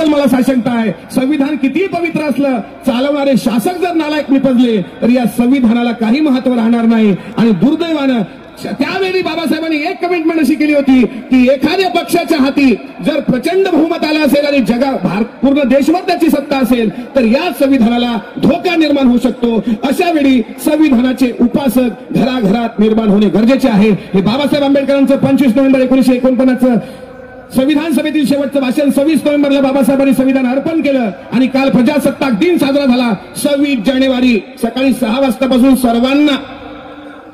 संविधानाबद्दल मला साशंकता आहे. संविधान कितीही पवित्र असलं चालवणारे शासक जर नालायक निपजले तर या संविधानाला काही महत्त्व राहणार नाही. आणि दुर्दैवानं त्यावेळी बाबासाहेबांनी एक कमिटमेंट अशी केली होती की एखाद्या पक्षाच्या हाती जर प्रचंड बहुमत आलं असेल आणि जगा भारत पूर्ण देशभर त्याची सत्ता असेल तर या संविधानाला धोका निर्माण होऊ शकतो. अशा वेळी संविधानाचे उपासक घराघरात निर्माण होणे गरजेचे आहे. हे बाबासाहेब आंबेडकरांचं पंचवीस नोव्हेंबर एकोणीशे एकोणपन्नासचं संविधान सभेतील शेवटचं भाषण सव्वीस नोव्हेंबरला बाबासाहेबांनी संविधान अर्पण केलं आणि काल प्रजासत्ताक दिन साजरा झाला. सव्वीस जानेवारी सकाळी सहा वाजतापासून सर्वांना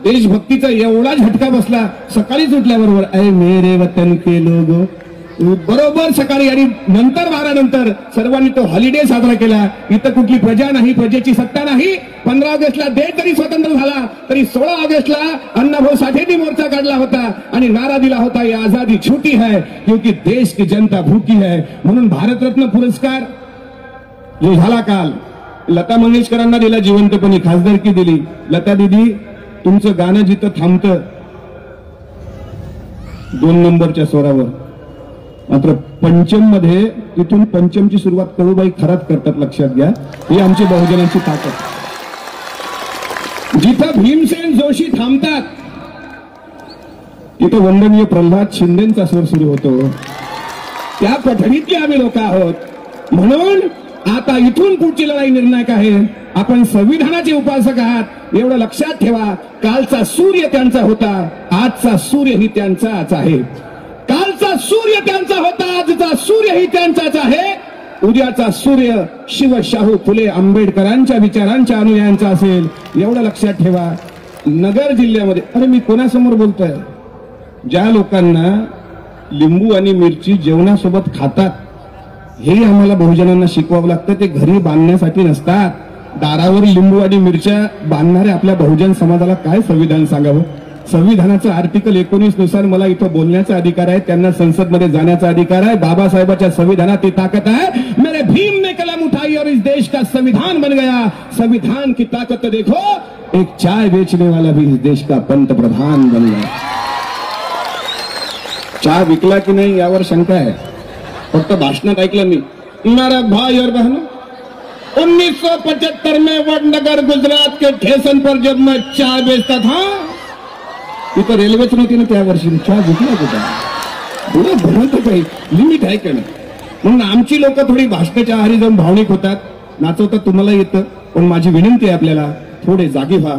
देशभक्तीचा एवढा झटका बसला. सकाळीच उठल्याबरोबर अरे मेरे वतन के लोगो बरोबर सकाळी आणि नंतर बारानंतर सर्वांनी तो हॉलिडे साजरा केला. इथं कुठली प्रजा नाही प्रजेची सत्ता नाही. पंधरा ऑगस्टला देश जरी स्वतंत्र झाला तरी सोळा ऑगस्टला अण्णाभाऊ साठेंनी मोर्चा काढला होता आणि नारा दिला होता ही आझादी छोटी है क्योंकि देश की जनता भूकी है. म्हणून भारतरत्न पुरस्कार जो झाला काल. लता मंगेशकरांना दिला जिवंतपणी खासदारकी दिली. लता दिदी तुमचं गाणं जिथं थांबतं दोन नंबरच्या स्वरावर. मात्र पंचममध्ये तिथून पंचमची सुरुवात कळूबाई खरात करतात लक्षात घ्या. ही आमची बहुजनांची ताकद. जिथं भीमसेन जोशी थांबतात तिथं वंदनीय प्रल्हाद शिंदेचा स्वर सुरू होतो. त्या पठडीतले आम्ही लोक आहोत. म्हणून आता इथून पुढची लढाई निर्णायक आहे. आपण संविधानाचे उपासक आहात. एवढं लक्षात ठेवा कालचा सूर्य त्यांचा होता आजचा सूर्य ही त्यांचाच आहे. कालचा सूर्य त्या होता त्यांचाच आहे. उद्याचा सूर्य शिवशाहू फुले आंबेडकरांच्या विचारांच्या अनुयायांचा असेल. एवढं लक्षात ठेवा. नगर जिल्ह्यामध्ये अरे मी कोणासमोर बोलतोय? ज्या लोकांना लिंबू आणि मिरची जेवणासोबत खातात हे आम्हाला बहुजनांना शिकवावं लागतं. ते घरी बांधण्यासाठी नसतात. दारावर लिंबू आणि मिरच्या बांधणाऱ्या आपल्या बहुजन समाजाला काय संविधान सांगावं? संविधानाचं आर्टिकल एकोणीस नुसार मला इथं बोलण्याचा अधिकार आहे, त्यांना संसदमध्ये जाण्याचा अधिकार आहे. बाबासाहेबाच्या संविधानात ती ताकद आहे. मेरे भीम ने कलम उठाई और इस देश का संविधान बन गया. संविधान की ताकत तो देखो, एक चाय बेचने वाला भी इस देश का पंतप्रधान बन गया। चहा विकला की नाही, यावर शंका आहे फक्त भाषणात ऐकलं मी. मेरा भाई और बहनों 1975 में वडनगर, गुजरात के ठेसन पर जब मैं चाय बेचता था तिथं रेल्वेच नव्हती ना त्या वर्षी चहा घेतला कुठं भरत काही लिमिट आहे का नाही? म्हणून आमची लोक थोडी भाषणाच्या आहारी जाऊन भावनिक होतात. नाचवतात तुम्हाला येतं. पण माझी विनंती आहे आपल्याला थोडे जागे व्हा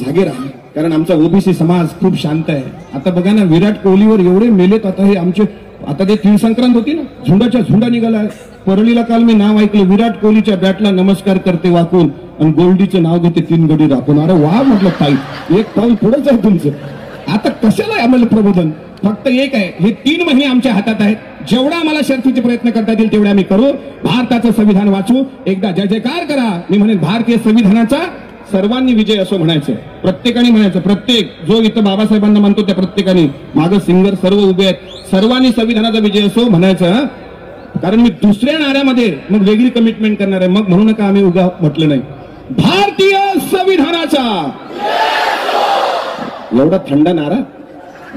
जागे राहा. कारण आमचा ओबीसी समाज खूप शांत आहे. आता बघा ना विराट कोहलीवर एवढे मेलेत आता हे आमचे आता ते तीळ संक्रांत होती ना? झुंडाच्या झुंडा निघाला. परळीला काल मी नाव ऐकलं विराट कोहलीच्या बॅटला नमस्कार करते वाकून. आणि गोल्डीचं नाव घेते तीन गडी राखून अरे वा म्हटलं ताई. एक पाऊल पुढंच आहे तुमचं. आता कशाला आहे आम्हाला प्रबोधन? फक्त एक आहे हे तीन महिने आमच्या हातात आहेत. जेवढा आम्हाला शर्थीचे प्रयत्न करता येतील तेवढे आम्ही करू. भारताचं संविधान वाचू. एकदा जय जयकार करा. मी म्हणेन भारतीय संविधानाचा सर्वांनी विजय असं म्हणायचं. प्रत्येकाने म्हणायचं प्रत्येक जो इथं बाबासाहेबांना म्हणतो त्या प्रत्येकाने. माझं सिंगर सर्व उभे आहेत. सर्वांनी संविधानाचा विजय असो म्हणायचं कारण मी दुसऱ्या नाऱ्यामध्ये मग वेगळी कमिटमेंट करणार आहे. मग म्हणू नका आम्ही उगा म्हटलं नाही. भारतीय संविधानाचा एवढा थंड नारा?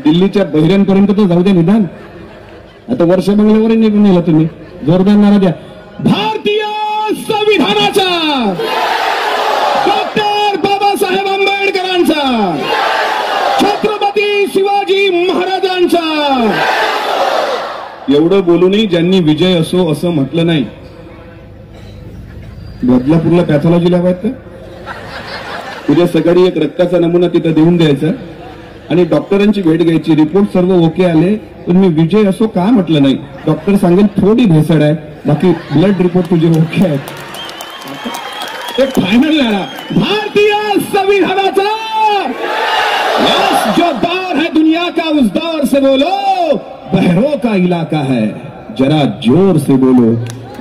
दिल्लीच्या बहिऱ्यांपर्यंत तर जाऊ द्या निदान. आता वर्ष बंगल्यावर निघून गेला तुम्ही. जोरदार नारा द्या. भारतीय संविधानाचा. डॉक्टर बाबासाहेब आंबेडकरांचा. छत्रपती शिवाजी महाराजांचा. एवढं बोलूनही ज्यांनी विजय असो असं म्हटलं नाही. बदलापूरला पॅथॉलॉजी लावायचं उद्या सकाळी एक रक्ताचा नमुना तिथं देऊन द्यायचा. आणि डॉक्टरांची भेट घ्यायची. रिपोर्ट सर्व ओके आले. पण मी विजय असो का म्हटलं नाही. डॉक्टर सांगेल थोडी भेसड आहे. बाकी ब्लड रिपोर्ट तुझे ओके आहेत. एक फायनल नारा भारतीय संविधानाचा. जो दौर है दुनिया का उस दौर से बोलो बहरो का इलाका है। जरा जोर से बोलो.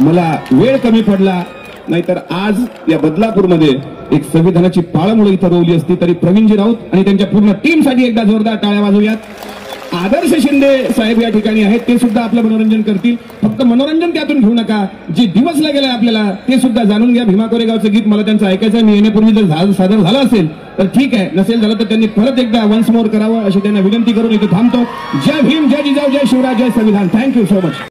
मला वेळ कमी पडला. नाहीतर आज या बदलापूरमध्ये एक संविधानाची पाळमुळे इथं रोवली असती तरी प्रवीणजी राऊत आणि त्यांच्या पूर्ण टीमसाठी एकदा जोरदार टाळ्या वाजवूयात. आदर्श शिंदे साहेब या ठिकाणी आहेत ते सुद्धा आपलं मनोरंजन करतील. फक्त मनोरंजन त्यातून घेऊ नका जे दिवसला गेलाय आपल्याला ते सुद्धा जाणून घ्या. भीमा कोरेगावचं गीत मला त्यांचं ऐकायचं आहे. मी येण्यापूर्वी जर सादर झालं असेल तर ठीक आहे. नसेल झालं तर त्यांनी परत एकदा वन्स मोर करावं अशी त्यांना विनंती करून इथे थांबतो. जय भीम जय जिजाऊ जय शिवराज जय संविधान. Thank you so much